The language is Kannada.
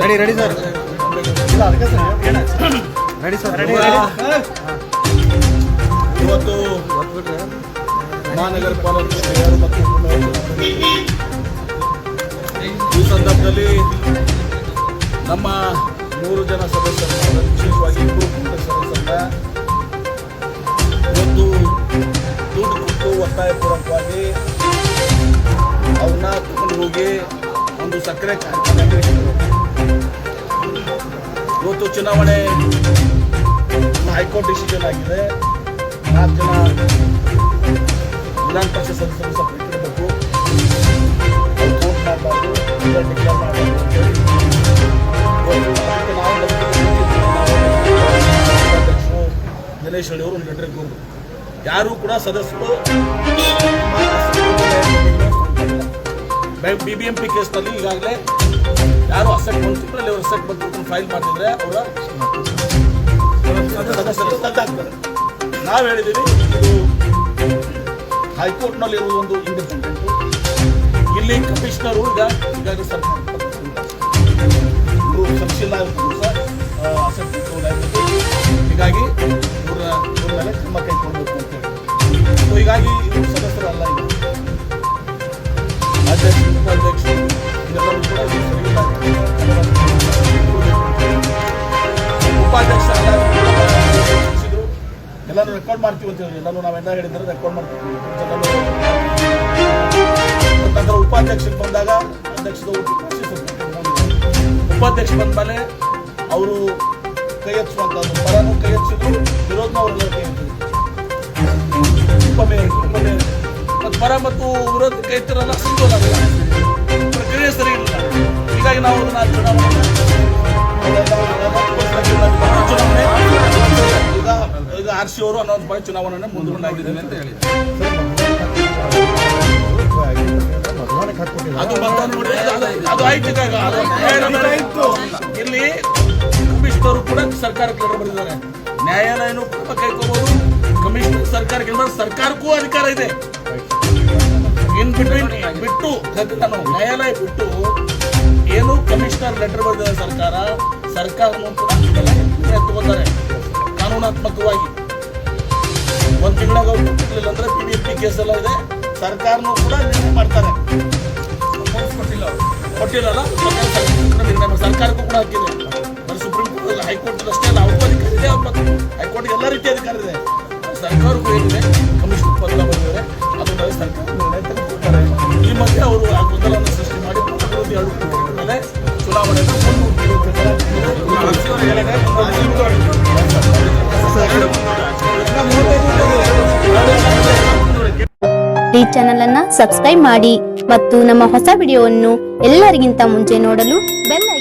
Ready ready sir. Ready sir. Ready ಇವತ್ತು ಮಹಾನಗರ ಪಾಲಿಕೆ ಈ ಸಂದರ್ಭದಲ್ಲಿ ನಮ್ಮ ಮೂರು ಜನ ಸದಸ್ಯರು ದುಡ್ಡು ಕೊಟ್ಟು ಒತ್ತಾಯಪೂರ್ವಕವಾಗಿ ಅವನ್ನ ತಗೊಂಡು ಹೋಗಿ ಒಂದು ಸಕ್ಕರೆ ಇಟ್ಟಿದ್ರು. ಇವತ್ತು ಚುನಾವಣೆ ಹೈಕೋರ್ಟ್ ಡಿಸಿಷನ್ ಆಗಿದೆ. ನಾಲ್ಕು ಜನ ವಿಧಾನ ಪರಿಷತ್ ಸದಸ್ಯರು ಸ್ವಲ್ಪ ಇಟ್ಟಿರಬೇಕು. ವೋಟ್ ಮಾಡಬಾರ್ದು ಡಿಕ್ಲೇರ್ ಮಾಡಬಾರ್ದು ನಾವು ದಿನೇಶ್ ಹಳ್ಳಿ ಅವರು ಲೆಟ್ರಿಗೆ ಕೊಟ್ಟರು ಯಾರು ಕೂಡ ಸದಸ್ಯರು ಬಿ ಬಿ ಎಂ ಪಿ ಕೇಸ್ನಲ್ಲಿ ಈಗಾಗಲೇ ಯಾರು ಅಸೆಟ್ ಬಂತಿದ್ರು ಅಲ್ಲಿ ಅವರು ಅಸೆಟ್ ಬಂದು ಫೈಲ್ ಮಾಡಿದ್ರೆ ಅವರ ಸದಸ್ಯರು ರದ್ದಾಗ್ತಾರೆ ನಾವು ಹೇಳಿದ್ದೀವಿ ಹೈಕೋರ್ಟ್ನಲ್ಲಿ ಇರುವ ಒಂದು ಇಂಡಿಪೆಂಡೆಂಟ್ ಇಲ್ಲಿ ಕಮಿಷನರು ಈಗ ಈಗಾಗಲೇ ಸರ್ಕಾರ ಇವರು ಸದಸ್ಯರು ಅಲ್ಲ ಅಧ್ಯಕ್ಷ ಉಪಾಧ್ಯಕ್ಷರು ಉಪಾಧ್ಯಕ್ಷ ಎಲ್ಲರೂ ರೆಕಾರ್ಡ್ ಮಾಡ್ತೀವಿ ಅಂತ ಹೇಳಿ ಎಲ್ಲಾನು ನಾವೆಲ್ಲ ಹೇಳಿದ್ರೆ ರೆಕಾರ್ಡ್ ಮಾಡ್ತೀವಿ. ನಂತರ ಉಪಾಧ್ಯಕ್ಷರು ಬಂದಾಗ ಅಧ್ಯಕ್ಷರು ಉಪಾಧ್ಯಕ್ಷ ಬಂದ ಮೇಲೆ ಅವರು ಕೈ ಹಚ್ಚುವಂಥದ್ದು ಪರನೂ ಕೈ ಹಚ್ಚಿದ್ರು ವಿರೋಧ ಸಿಗೋದಾಗಲ್ಲ ಪ್ರಕ್ರಿಯೆ ಸರಿ ಇಲ್ಲ ಹೀಗಾಗಿ ನಾವು ಅದನ್ನ ಚುನಾವಣೆ ಚುನಾವಣೆ ಈಗ ಆರ್ ಸಿ ಅವರು ಅನೌನ್ಸ್ ಮಾಡಿ ಚುನಾವಣೆ ಮುಂದೂಡಲಾಗಿದೆ ಅಂತ ಹೇಳಿ ಅದು ಬಂದ ನೋಡಿ ಇಲ್ಲಿ ಕಮಿಷನರು ಕೂಡ ಸರ್ಕಾರಕ್ಕೆ ಲೆಟರ್ ಬರೆದಿದ್ದಾರೆ. ನ್ಯಾಯಾಲಯನೂ ಕೂಡ ಕೈಕೋಬಹುದು ಕಮಿಷನರ್ ಸರ್ಕಾರಕ್ಕೆ ಸರ್ಕಾರಕ್ಕೂ ಅಧಿಕಾರ ಇದೆ. ಇನ್ ಬಿಟ್ವೀನ್ ಬಿಟ್ಟು ನಾನು ನ್ಯಾಯಾಲಯ ಬಿಟ್ಟು ಏನು ಕಮಿಷನರ್ ಲೆಟರ್ ಬರೆದ ಸರ್ಕಾರ. ಸರ್ಕಾರನೂ ಕೂಡ ತಗೋತಾರೆ ಕಾನೂನಾತ್ಮಕವಾಗಿ. ಒಂದು ತಿಂಗಳಾಗ ಕೊಟ್ಟಿರ್ಲಿಲ್ಲ ಅಂದ್ರೆ ಪಿ ಡಿ ಪಿ ಕೇಸ್ ಎಲ್ಲ ಇದೆ. ಸರ್ಕಾರನೂ ಕೂಡ ನಿರ್ಣಯ ಮಾಡ್ತಾರೆ. ಕೊಟ್ಟಿಲ್ಲ ಕೊಟ್ಟಿಲ್ಲಲ್ಲ ಸರ್ಕಾರಕ್ಕೂ ಕೂಡ ಹಾಕಿದೆ. ಸುಪ್ರೀಂ ಕೋರ್ಟ್ ಹೈಕೋರ್ಟ್ ಅಷ್ಟೇ ಅಲ್ಲ ಅವ್ರ ಅಧಿಕಾರ ಈ ಮಧ್ಯೆ ಅವರು ಆ ಗೊಂದಲವನ್ನು ಸೃಷ್ಟಿ ಮಾಡಿ ಆಡಳಿತ ಮೇಲೆ ಮುಂದೂಡಿದ್ದಾರೆ ಈ ಚಾನೆಲ್ ಅನ್ನ ಸಬ್ಸ್ಕ್ರೈಬ್ ಮಾಡಿ ಮತ್ತು ನಮ್ಮ ಹೊಸ ವಿಡಿಯೋವನ್ನು ಎಲ್ಲರಿಗಿಂತ ಮುಂಚೆ ನೋಡಲು ಬೆಲ್